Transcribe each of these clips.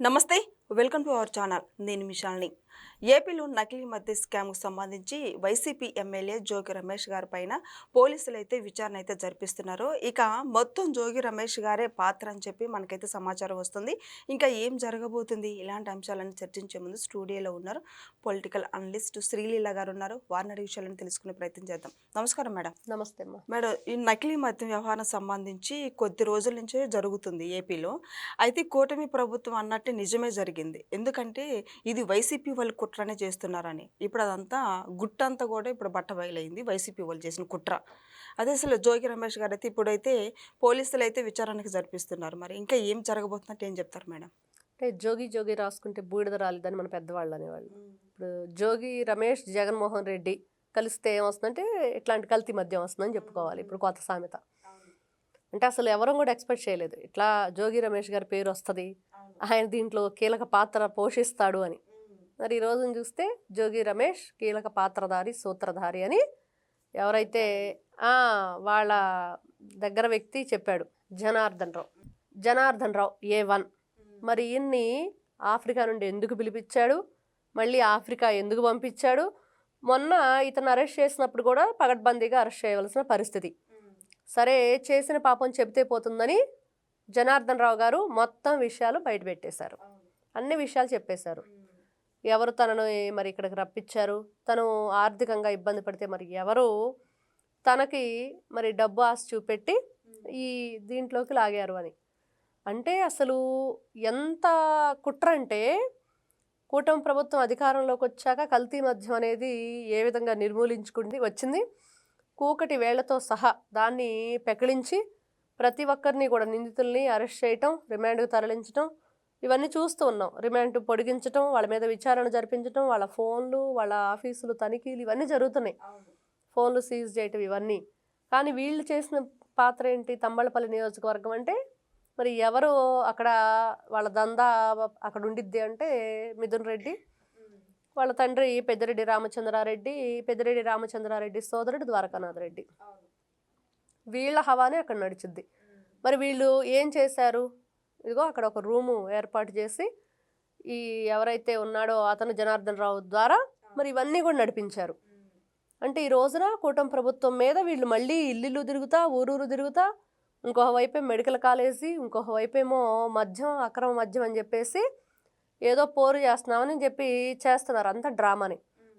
నమస్తే. Welcome to our channel. నేను మిషాల్ని ఏపీలో నకిలీ మద్య స్కామ్కు సంబంధించి వైసీపీ ఎమ్మెల్యే జోగి రమేష్ గారి పైన పోలీసులు అయితే విచారణ అయితే జరిపిస్తున్నారు ఇక మొత్తం జోగి రమేష్ గారే పాత్ర అని చెప్పి మనకైతే సమాచారం వస్తుంది. ఇంకా ఏం జరగబోతుంది? ఇలాంటి అంశాలను చర్చించే ముందు స్టూడియోలో ఉన్నారు పొలిటికల్ అనలిస్ట్ శ్రీలీల గారు ఉన్నారు. వారిని అడిగే విషయాలను తెలుసుకునే ప్రయత్నం చేద్దాం. నమస్కారం మేడం. నమస్తే మేడం ఈ నకిలీ మద్యం వ్యవహారం సంబంధించి కొద్ది రోజుల నుంచే జరుగుతుంది ఏపీలో. అయితే కూటమి ప్రభుత్వం అన్నట్టు నిజమే జరిగింది. ఎందుకంటే ఇది వైసీపీ వాళ్ళు కుట్రనే చేస్తున్నారని. ఇప్పుడు అదంతా గుట్టంతా కూడా ఇప్పుడు బట్ట బయలైంది వైసీపీ వాళ్ళు చేసిన కుట్ర. అదే అసలు జోగి రమేష్ గారు అయితే ఇప్పుడైతే పోలీసులు అయితే విచారణకి జరిపిస్తున్నారు మరి. ఇంకా ఏం జరగబోతున్నట్టు ఏం చెప్తారు మేడం? అంటే జోగి జోగి రాసుకుంటే బూడిద రాలేదని మన పెద్దవాళ్ళు అనేవాళ్ళు. ఇప్పుడు జోగి రమేష్ జగన్మోహన్ రెడ్డి కలిస్తే ఏమొస్తుందంటే ఇట్లాంటి కల్తీ మద్యం వస్తుందని చెప్పుకోవాలి. ఇప్పుడు కొత్త సామెత. అంటే అసలు ఎవరం కూడా ఎక్స్పెక్ట్ చేయలేదు. ఇట్లా జోగి రమేష్ గారి పేరు వస్తుంది. ఆయన దీంట్లో కీలక పాత్ర పోషిస్తాడు అని. మరి ఈ రోజున చూస్తే జోగి రమేష్ కీలక పాత్రధారి సూత్రధారి అని ఎవరైతే వాళ్ళ దగ్గర వ్యక్తి చెప్పాడు జనార్దన్ రావు. Janardhan Rao A one. మరి ఈయన్ని ఆఫ్రికా నుండి ఎందుకు పిలిపించాడు? మళ్ళీ ఆఫ్రికా ఎందుకు పంపించాడు? మొన్న ఇతను అరెస్ట్ చేసినప్పుడు కూడా పగడ్బందీగా అరెస్ట్ చేయవలసిన పరిస్థితి. సరే చేసిన పాపం చెబితే పోతుందని జనార్దన్ రావు గారు మొత్తం విషయాలు బయటపెట్టేశారు అన్ని విషయాలు చెప్పేశారు. ఎవరు తనను మరి ఇక్కడికి రప్పించారు? తను ఆర్థికంగా ఇబ్బంది పడితే మరి ఎవరు? తనకి మరి డబ్బు ఆశ చూపెట్టి ఈ దీంట్లోకి లాగారు అని. అంటే అసలు ఎంత కుట్ర అంటే కూటమి ప్రభుత్వం అధికారంలోకి వచ్చాక కల్తీ మద్యం అనేది ఏ విధంగా నిర్మూలించుకుంది వచ్చింది? కూకటి వేళ్ళతో సహా దాన్ని పెకిలించి ప్రతి ఒక్కరిని కూడా నిందితుల్ని అరెస్ట్ చేయటం రిమాండ్కు తరలించటం ఇవన్నీ చూస్తూ ఉన్నాం. రిమాండ్ పొడిగించటం వాళ్ళ మీద విచారణ జరిపించటం వాళ్ళ ఫోన్లు వాళ్ళ ఆఫీసులు తనిఖీలు ఇవన్నీ జరుగుతున్నాయి. ఫోన్లు సీజ్ చేయటం ఇవన్నీ. కానీ వీళ్ళు చేసిన పాత్ర ఏంటి? తంబళపల్లి నియోజకవర్గం అంటే మరి ఎవరు అక్కడ వాళ్ళ దందా అక్కడ ఉండిద్ది అంటే మిథున్ రెడ్డి వాళ్ళ తండ్రి పెద్దిరెడ్డి రామచంద్రారెడ్డి పెద్దిరెడ్డి రామచంద్రారెడ్డి సోదరుడు ద్వారకానాథ్ రెడ్డి వీళ్ళ హవానే అక్కడ నడిచిద్ది. మరి వీళ్ళు ఏం చేశారు? ఇదిగో అక్కడ ఒక రూము ఏర్పాటు చేసి ఈ ఎవరైతే ఉన్నాడో అతను జనార్దన్ రావు ద్వారా మరి ఇవన్నీ కూడా నడిపించారు. అంటే ఈ రోజున కూటమి ప్రభుత్వం మీద వీళ్ళు మళ్ళీ ఇల్లు తిరుగుతా ఊరూరు తిరుగుతా ఇంకొక వైపే మెడికల్ కాలేజీ ఇంకొక వైపేమో మద్యం అక్రమ మద్యం అని చెప్పేసి ఏదో పోరు చేస్తున్నామని చెప్పి చేస్తున్నారు. అంత డ్రామాని.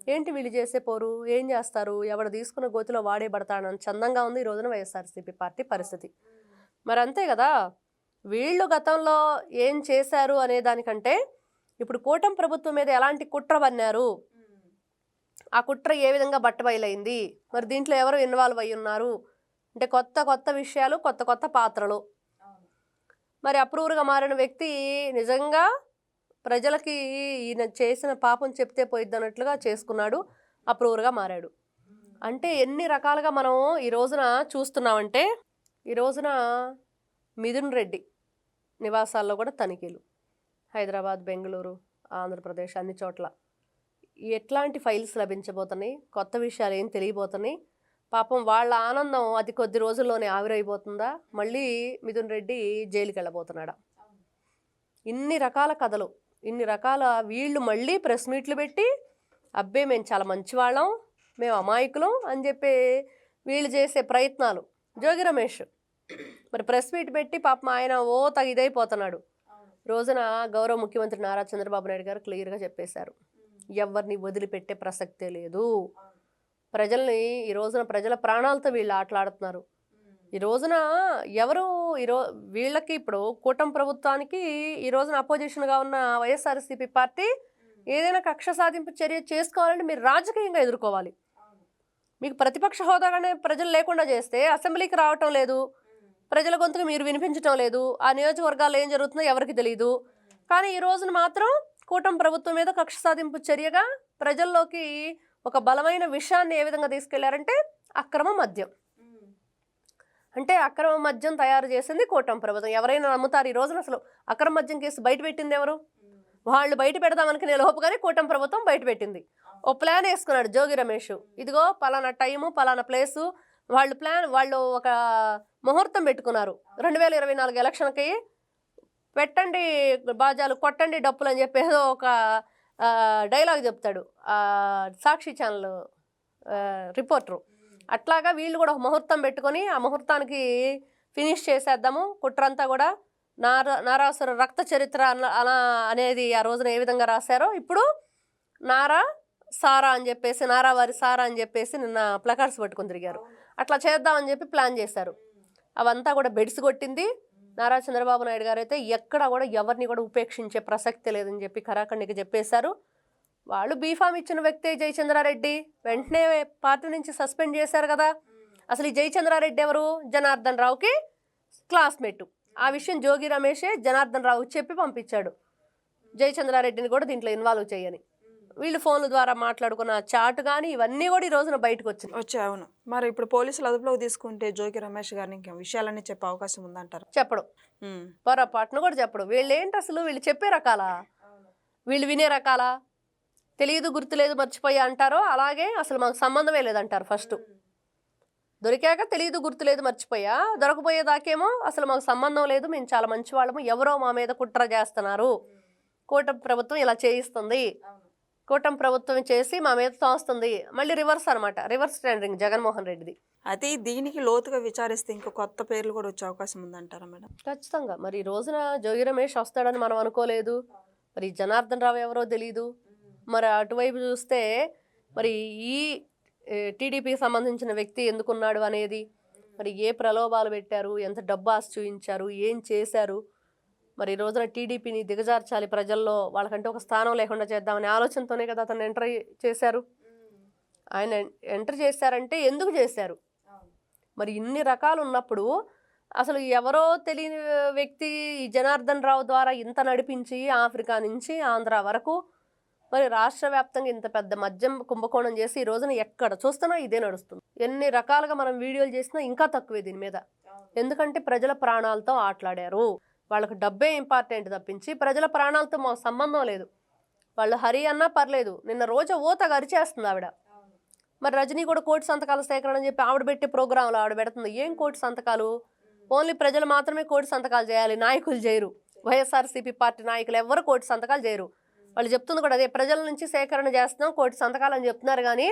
ఏంటి వీళ్ళు చేసే పోరు? ఏం చేస్తారు? ఎవడు తీసుకున్న గోతిలో వాడే పడతాడని చందంగా ఉంది ఈ రోజున వైఎస్ఆర్సీపీ పార్టీ పరిస్థితి. మరి అంతే కదా? వీళ్ళు గతంలో ఏం చేశారు అనే దానికంటే ఇప్పుడు కూటమి ప్రభుత్వం మీద ఎలాంటి కుట్ర పన్నారు? ఆ కుట్ర ఏ విధంగా బట్టబయలైంది? మరి దీంట్లో ఎవరు ఇన్వాల్వ్ అయి ఉన్నారు అంటే కొత్త కొత్త విషయాలు కొత్త కొత్త పాత్రలు. మరి అప్రూవర్గా మారిన వ్యక్తి నిజంగా ప్రజలకి ఈయన చేసిన పాపం చెప్తే పోయిద్ది అన్నట్లుగా చేసుకున్నాడు అప్రూవర్గా మారాడు. అంటే ఎన్ని రకాలుగా మనం ఈ రోజున చూస్తున్నామంటే ఈ రోజున మిథున్ రెడ్డి నివాసాల్లో కూడా తనిఖీలు. హైదరాబాద్ బెంగళూరు ఆంధ్రప్రదేశ్ అన్ని చోట్ల. ఎట్లాంటి ఫైల్స్ లభించబోతున్నాయి? కొత్త విషయాలు ఏం తెలియబోతున్నాయి? పాపం వాళ్ళ ఆనందం అది కొద్ది రోజుల్లోనే ఆవిరైపోతుందా? మళ్ళీ మిథున్ రెడ్డి జైలుకి వెళ్ళబోతున్నాడా ఇన్ని రకాల కథలు. ఇన్ని రకాల వీళ్ళు మళ్ళీ ప్రెస్ మీట్లు పెట్టి అబ్బే మేము చాలా మంచివాళ్ళం మేము అమాయకులం అని చెప్పి వీళ్ళు చేసే ప్రయత్నాలు. జోగి రమేష్ మరి ప్రెస్ మీట్ పెట్టి పాపం ఆయన ఓ తగ ఇదైపోతున్నాడు. రోజున గౌరవ ముఖ్యమంత్రి నారా చంద్రబాబు నాయుడు గారు క్లియర్గా చెప్పేశారు. ఎవరిని వదిలిపెట్టే ప్రసక్తే లేదు. ప్రజల్ని ఈ రోజున ప్రజల ప్రాణాలతో వీళ్ళు ఆటలాడుతున్నారు. ఈ రోజున ఎవరు ఈరో వీళ్ళకి ఇప్పుడు కూటమి ప్రభుత్వానికి ఈ రోజున అపోజిషన్గా ఉన్న వైఎస్ఆర్సీపీ పార్టీ ఏదైనా కక్ష సాధింపు చర్య చేసుకోవాలంటే మీరు రాజకీయంగా ఎదుర్కోవాలి. మీకు ప్రతిపక్ష హోదాగానే ప్రజలు లేకుండా చేస్తే అసెంబ్లీకి రావటం లేదు ప్రజల గొంతుకు మీరు వినిపించటం లేదు ఆ నియోజకవర్గాల్లో ఏం జరుగుతుందో ఎవరికి తెలియదు కానీ ఈ రోజున మాత్రం కూటమి ప్రభుత్వం మీద కక్ష సాధింపు చర్యగా ప్రజల్లోకి ఒక బలమైన విషయాన్ని ఏ విధంగా తీసుకెళ్ళారంటే అక్రమ మద్యం. అంటే అక్రమ మద్యం తయారు చేసింది కూటమి ప్రభుత్వం. ఎవరైనా నమ్ముతారు ఈ రోజున అసలు అక్రమ మద్యం కేసు బయట పెట్టింది ఎవరు? వాళ్ళు బయట పెడదామనుకునే లోపుగానే కూటమి ప్రభుత్వం బయట పెట్టింది. ఓ ప్లాన్ వేసుకున్నాడు జోగి రమేష్. ఇదిగో పలానా టైము పలానా ప్లేసు వాళ్ళు ప్లాన్ వాళ్ళు ఒక ముహూర్తం పెట్టుకున్నారు. రెండు వేల ఇరవై నాలుగు ఎలక్షన్కి పెట్టండి బాజాలు కొట్టండి డప్పులు అని చెప్పి ఏదో ఒక డైలాగ్ చెప్తాడు. Sakshi channel reporter. అట్లాగా వీళ్ళు కూడా ఒక ముహూర్తం పెట్టుకొని ఆ ముహూర్తానికి ఫినిష్ చేసేద్దాము. కుట్రంతా కూడా నారా నారాసుర రక్త చరిత్ర అలా అనేది ఆ రోజున ఏ విధంగా రాశారో ఇప్పుడు నారా సారా అని చెప్పేసి నారా వారి సారా అని చెప్పేసి నిన్న ప్లకార్డ్స్ పట్టుకొని తిరిగారు. అట్లా చేద్దామని చెప్పి ప్లాన్ చేశారు. అవంతా కూడా బెడిసి కొట్టింది. నారా చంద్రబాబు నాయుడు గారు అయితే ఎక్కడ కూడా ఎవరిని కూడా ఉపేక్షించే ప్రసక్తి లేదని చెప్పి కరాఖండికి చెప్పేశారు. వాళ్ళు బీఫామ్ ఇచ్చిన వ్యక్తే జయచంద్రారెడ్డి. వెంటనే పార్టీ నుంచి సస్పెండ్ చేశారు కదా. అసలు ఈ జయచంద్రారెడ్డి ఎవరు? జనార్దన్ రావుకి క్లాస్మేట్. ఆ విషయం జోగి రమేషే జనార్దన్ రావు చెప్పి పంపించాడు. జయచంద్రారెడ్డిని కూడా దీంట్లో ఇన్వాల్వ్ చేయని. వీళ్ళు ఫోన్ల ద్వారా మాట్లాడుకున్న చాట్ కానీ ఇవన్నీ కూడా ఈ రోజున బయటకు వచ్చినాయి. వచ్చాయి అవును. మరి ఇప్పుడు పోలీసులు అదుపులోకి తీసుకుంటే జోగి రమేష్ గారిని ఇంకా విషయాలన్నీ చెప్పే అవకాశం ఉందంటారు? చెప్పడం. పొరపాటును కూడా చెప్పడం. వీళ్ళు ఏంటి అసలు? వీళ్ళు చెప్పే రకాలా? వీళ్ళు వినే రకాలా? తెలియదు గుర్తులేదు మర్చిపోయా అంటారో అలాగే అసలు మాకు సంబంధమే లేదంటారు ఫస్ట్. దొరికాక తెలియదు గుర్తులేదు మర్చిపోయా. దొరకపోయేదాకేమో అసలు మాకు సంబంధం లేదు మేము చాలా మంచి వాళ్ళము ఎవరో మా మీద కుట్ర చేస్తున్నారు. కూటమి ప్రభుత్వం ఇలా చేయిస్తుంది. కూటమి ప్రభుత్వం చేసి మా మీద తోస్తుంది. మళ్ళీ రివర్స్ అనమాట రివర్స్ ట్రెండింగ్ జగన్మోహన్ రెడ్డిది. అయితే దీనికి లోతుగా విచారిస్తే ఇంకా కొత్త పేర్లు కూడా వచ్చే అవకాశం ఉందంటారా మేడం? ఖచ్చితంగా. మరి ఈ రోజున జోగి రమేష్ వస్తాడని మనం అనుకోలేదు. మరి జనార్దన్ రావు ఎవరో తెలీదు. మరి అటువైపు చూస్తే మరి ఈ టీడీపీకి సంబంధించిన వ్యక్తి ఎందుకున్నాడు అనేది మరి ఏ ప్రలోభాలు పెట్టారు ఎంత డబ్బు ఆశ చూపించారు ఏం చేశారు మరి ఈ రోజున టీడీపీని దిగజార్చాలి ప్రజల్లో వాళ్ళకంటే ఒక స్థానం లేకుండా చేద్దామనే ఆలోచనతోనే కదా అతను ఎంటర్ చేశారు. ఆయన ఎంటర్ చేశారంటే ఎందుకు చేశారు? మరి ఇన్ని రకాలు ఉన్నప్పుడు అసలు ఎవరో తెలియని వ్యక్తి జనార్దన్ రావు ద్వారా ఇంత నడిపించి ఆఫ్రికా నుంచి ఆంధ్ర వరకు మరి రాష్ట్ర వ్యాప్తంగా ఇంత పెద్ద మద్యం కుంభకోణం చేసి ఈ రోజున ఎక్కడ చూస్తున్నా ఇదే నడుస్తుంది. ఎన్ని రకాలుగా మనం వీడియోలు చేసినా ఇంకా తక్కువే దీని మీద. ఎందుకంటే ప్రజల ప్రాణాలతో ఆటలాడారు. వాళ్ళకి డబ్బే ఇంపార్టెంట్ తప్పించి ప్రజల ప్రాణాలతో మాకు సంబంధం లేదు. వాళ్ళు హరి అన్నా పర్లేదు. నిన్న రోజు ఓతగా అరిచేస్తుంది ఆవిడ. మరి రజనీ కూడా కోటి సంతకాల సేకరణ అని చెప్పి ఆవిడ పెట్టే ప్రోగ్రాంలో ఆవిడ పెడుతుంది. ఏం కోటి సంతకాలు? ఓన్లీ ప్రజలు మాత్రమే కోటి సంతకాలు చేయాలి. నాయకులు చేయరు. వైఎస్ఆర్సీపీ పార్టీ నాయకులు ఎవరు కోటి సంతకాలు చేయరు. వాళ్ళు చెప్తుంది కూడా అదే ప్రజల నుంచి సేకరణ చేస్తున్నాం కోటి సంతకాలు అని చెప్తున్నారు కానీ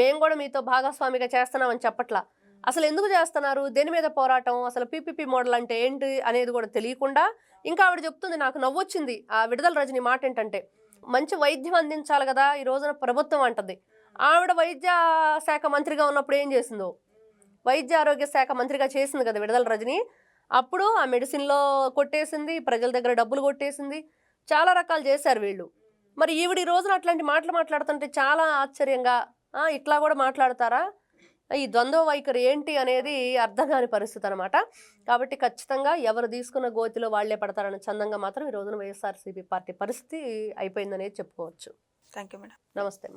మేము కూడా మీతో భాగస్వామిగా చేస్తున్నామని చెప్పట్లా. అసలు ఎందుకు చేస్తున్నారు? దేని మీద పోరాటం? అసలు పీపీపీ మోడల్ అంటే ఏంటి అనేది కూడా తెలియకుండా ఇంకా ఆవిడ చెప్తుంది నాకు నవ్వొచ్చింది ఆ విడుదల రజని మాట ఏంటంటే మంచి వైద్యం అందించాలి కదా ఈ రోజున ప్రభుత్వం అంటది. ఆవిడ వైద్య శాఖ మంత్రిగా ఉన్నప్పుడు ఏం చేసిందో? వైద్య ఆరోగ్య శాఖ మంత్రిగా చేసింది కదా విడుదల రజని. అప్పుడు ఆ మెడిసిన్లో కొట్టేసింది ప్రజల దగ్గర డబ్బులు కొట్టేసింది. చాలా రకాలు చేశారు వీళ్ళు. మరి ఈవిడ ఈ రోజున అట్లాంటి మాటలు మాట్లాడుతుంటే చాలా ఆశ్చర్యంగా "ఆ, ఇట్లా కూడా మాట్లాడతారా? ఈ ద్వంద్వ వైఖరి ఏంటి? అనేది అర్థం కాని పరిస్థితి అనమాట కాబట్టి ఖచ్చితంగా ఎవరు తీసుకున్న గోతిలో వాళ్ళే పడతారన్న చందంగా మాత్రం ఈ రోజున వైఎస్ఆర్సీపీ పార్టీ పరిస్థితి అయిపోయిందనేది చెప్పుకోవచ్చు. థ్యాంక్ యూ మేడం నమస్తే.